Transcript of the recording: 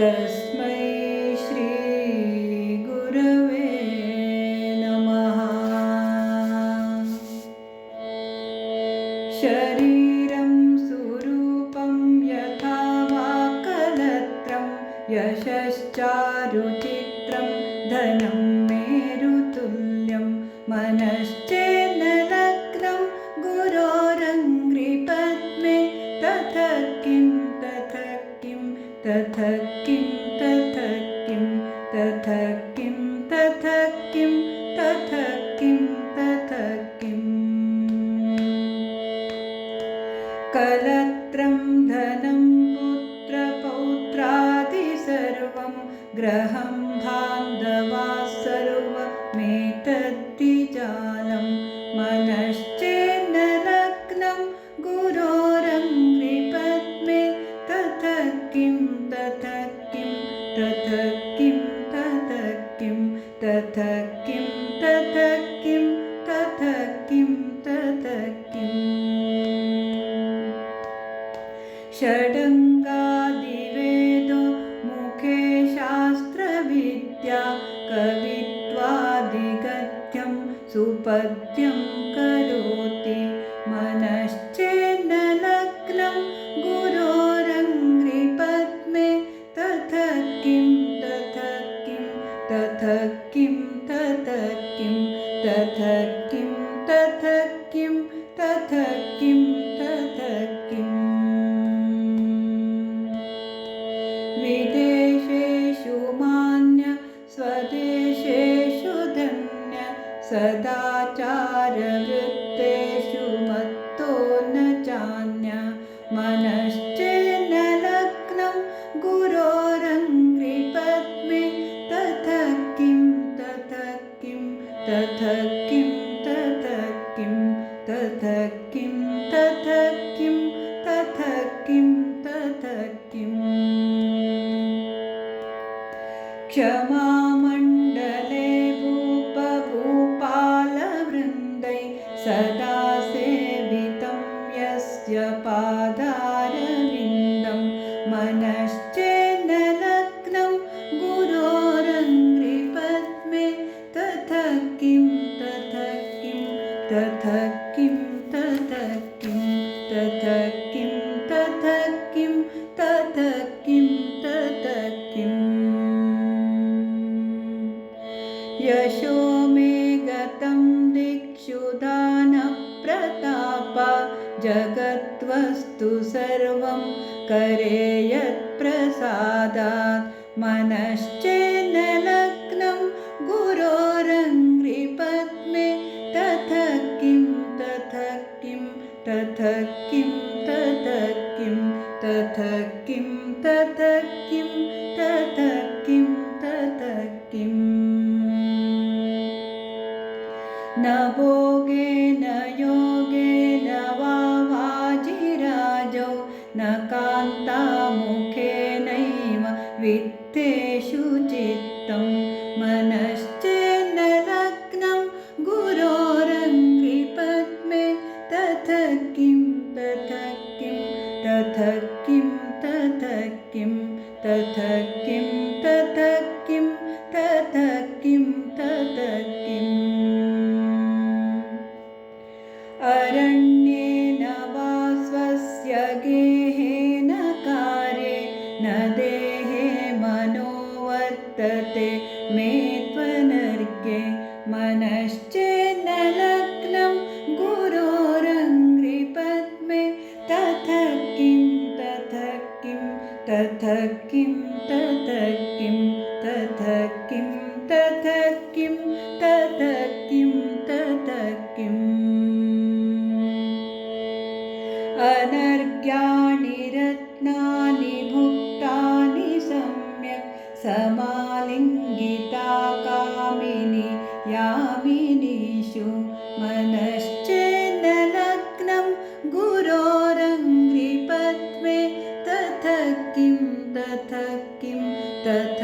स्मै श्रीगुरवे नमः। शरीरं सुरूपं यथा वा यशश्चारुचित्रं धनं मेरुतुल्यं मनश्च തഥ കിം തഥ കിം തഥ കിം കലത്രം ധനം പുത്രപൗത്രാദി സർവം ഗ്രഹം ബാന്ധവാ സർവമേതദ് तथ किं तथ किं तथ किं तथ किं तथ किं तथ किं तथ किम् षडङ्गादिवेदो मुखे शास्त्रविद्या कवित्वादिगद्यं सुपद्यं करोति मनश्चेन्नलग्नं तथ किं तथ किं तथ किं तथ किं तथ किं तथ किं तथ किं तथ किम् विदेशेषु मान्य स्वदेशेषु धन्य सदाचारवृत्तेषु किं तथ किम् क्षमामण्डले भूपभूपालवृन्दै सदा जगद्वस्तु सर्वं करे यत्प्रसादात् मनश्चेन्नलग्नं गुरोरङ्घ्रिपद्मे तथ किं तथ किं तथ किं तथ किं तथ किं तथ किं तथ किं तथ भोगेन योगेन वा वाजिराजौ न कान्तामुखेनैव वित्तेषु चित्तं किं तथ किं तथ किं तथ किं तथ किं तथ किं, तथ अरण्येन वा स्वस्य गेहेन कार्ये न देहे मनो वर्तते मे त्वनर्गे। मनश्चेन्नलग्नं गुरोरङ्घ्रिपद्मे तथ किं तथ किं तथ किं तथ किं तथ किं तथ किं तथ अनर्घ्याणि रत्नानि भुक्तानि सम्यक् समालिङ्गिता कामिनि यामिनीषु मनश्चेन्नलग्नं गुरोरङ्घ्रिपद्मे तथ किं तथ किं तथ